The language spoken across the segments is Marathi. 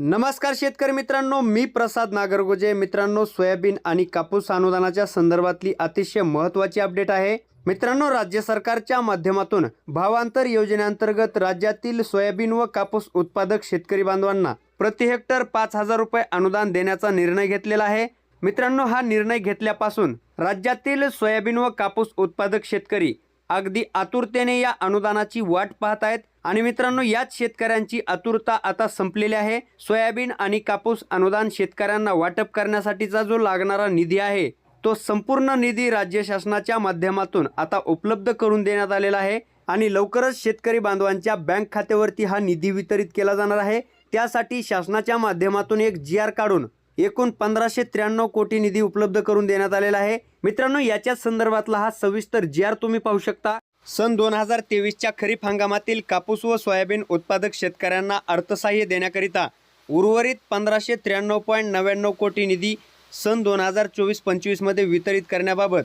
नमस्कार शेतकरी मित्रांनो मी प्रसाद नागरगोजे. मित्रांनो सोयाबीन आणि कापूस अनुदानाच्या संदर्भातली अतिशय महत्त्वाची अपडेट आहे. मित्रांनो राज्य सरकारच्या माध्यमातून भावांतर योजनेअंतर्गत राज्यातील सोयाबीन व कापूस उत्पादक शेतकरी बांधवांना प्रति हेक्टर पाच हजार रुपये अनुदान देण्याचा निर्णय घेतलेला आहे. मित्रांनो हा निर्णय घेतल्यापासून राज्यातील सोयाबीन व कापूस उत्पादक शेतकरी अगदी आतुरतेने या अनुदानाची वाट पाहत आहेत. आणि मित्रांनो याच शेतकऱ्यांची आतुरता आता संपलेली आहे. सोयाबीन आणि कापूस अनुदान शेतकऱ्यांना वाटप करण्यासाठीचा जो लागणारा निधी आहे तो संपूर्ण निधी राज्य शासनाच्या माध्यमातून आता उपलब्ध करून देण्यात आलेला आहे. आणि लवकरच शेतकरी बांधवांच्या बँक खात्यावरती हा निधी वितरित केला जाणार आहे. त्यासाठी शासनाच्या माध्यमातून एक जी आर काढून एकूण पंधराशे त्र्याण्णव कोटी निधी उपलब्ध करून देण्यात आलेला आहे. मित्रांनो याच्याच संदर्भातला हा सविस्तर जी आर तुम्ही पाहू शकता. सन दोन हजार तेवीसच्या खरीप हंगामातील कापूस व सोयाबीन उत्पादक शेतकऱ्यांना अर्थसहाय्य देण्याकरिता उर्वरित पंधराशे त्र्याण्णव पॉईंट नव्याण्णव कोटी निधी सन दोन हजार चोवीस पंचवीसमध्ये वितरित करण्याबाबत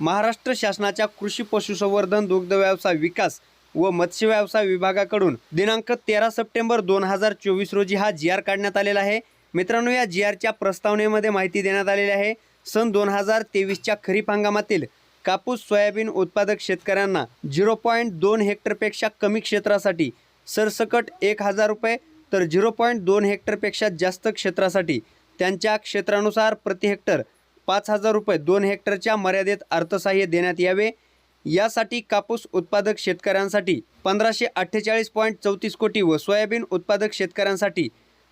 महाराष्ट्र शासनाच्या कृषी पशुसंवर्धन दुग्ध व्यवसाय विकास व मत्स्य व्यवसाय विभागाकडून दिनांक तेरा सप्टेंबर दोन हजार चोवीस रोजी हा जी आर काढण्यात आलेला आहे. मित्रांनो या जी आरच्या प्रस्तावनेमध्ये माहिती देण्यात आलेली आहे. सन दोन हजार तेवीसच्या खरीप हंगामातील कापूस सोयाबीन उत्पादक शेतकऱ्यांना झिरो पॉईंट दोन हेक्टरपेक्षा कमी क्षेत्रासाठी सरसकट एक हजार रुपये तर झिरो पॉईंट दोन हेक्टरपेक्षा जास्त क्षेत्रासाठी त्यांच्या क्षेत्रानुसार प्रति हेक्टर पाच हजार रुपये दोन हेक्टरच्या मर्यादेत अर्थसहाय्य देण्यात यावे. यासाठी कापूस उत्पादक शेतकऱ्यांसाठी पंधराशे अठ्ठेचाळीस पॉईंट चौतीस कोटी व सोयाबीन उत्पादक शेतकऱ्यांसाठी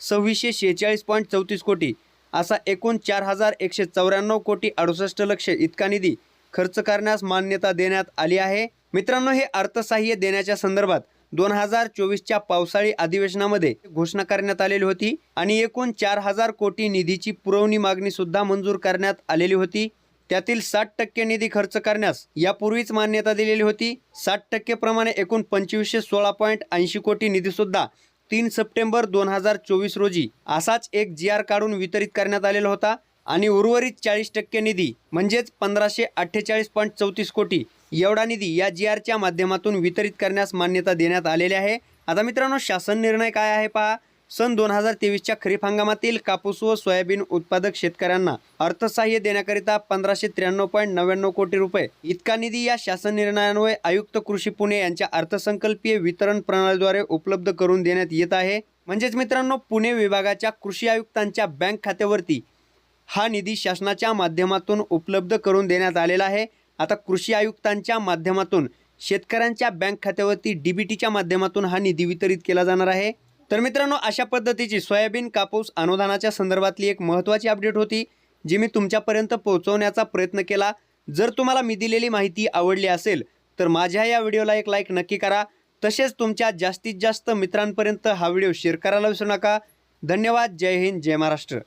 सव्वीसशे शेहेचाळीस पॉईंट चौतीस कोटी. असा एकूण चार हजार एकशे चौऱ्याण्णव कोटी अडुसष्ट लक्ष इतका निधी खर्च करण्यास मान्यता देण्यात आली आहे. मित्रांनो हे अर्थसहाय्य देण्याच्या संदर्भात दोन हजार चोवीसच्या पावसाळी अधिवेशनामध्ये घोषणा करण्यात आलेली होती आणि एकूण चार हजार कोटी निधीची पुरवणी मागणी सुद्धा मंजूर करण्यात आलेली होती. त्यातील साठ टक्के निधी खर्च करण्यास यापूर्वीच मान्यता दिलेली होती. साठ टक्के प्रमाणे एकूण पंचवीसशे सोळा पॉईंट ऐंशी कोटी निधी सुद्धा तीन सप्टेंबर दोन हजार चोवीस रोजी असाच एक जी आर काढून वितरित करण्यात आलेला होता आणि उर्वरित चाळीस टक्के निधी म्हणजेच पंधराशे अठ्ठेचाळीस पॉईंट चौतीस कोटी एवढा निधी या जी आरच्या माध्यमातून वितरित करण्यास मान्यता देण्यात आलेली आहे. आता मित्रांनो शासन निर्णय काय आहे पहा. सन दोन हजार तेवीसच्या खरीप हंगामातील कापूस व सोयाबीन उत्पादक शेतकऱ्यांना अर्थसहाय्य देण्याकरिता पंधराशे त्र्याण्णव पॉईंट नव्याण्णव कोटी रुपये. इतका निधी या शासन निर्णयान्वये आयुक्त कृषी पुणे यांच्या अर्थसंकल्पीय वितरण प्रणालीद्वारे उपलब्ध करून देण्यात येत आहे. म्हणजेच मित्रांनो पुणे विभागाच्या कृषी आयुक्तांच्या बँक खात्यावरती हा निधी शासनाच्या माध्यमातून उपलब्ध करून देण्यात आलेला आहे. आता कृषी आयुक्तांच्या माध्यमातून शेतकऱ्यांच्या बँक खात्यावरती डीबीटीच्या माध्यमातून हा निधी वितरित केला जाणार आहे. तर मित्रांनो अशा पद्धतीची सोयाबीन कापूस अनुदानाच्या संदर्भातली एक महत्त्वाची अपडेट होती जी मी तुमच्यापर्यंत पोहोचवण्याचा प्रयत्न केला. जर तुम्हाला मी दिलेली माहिती आवडली असेल तर माझ्या या व्हिडिओला एक लाईक नक्की करा. तसेच तुमच्या जास्तीत जास्त मित्रांपर्यंत हा व्हिडिओ शेअर करायला विसरू नका. धन्यवाद. जय हिंद. जय महाराष्ट्र.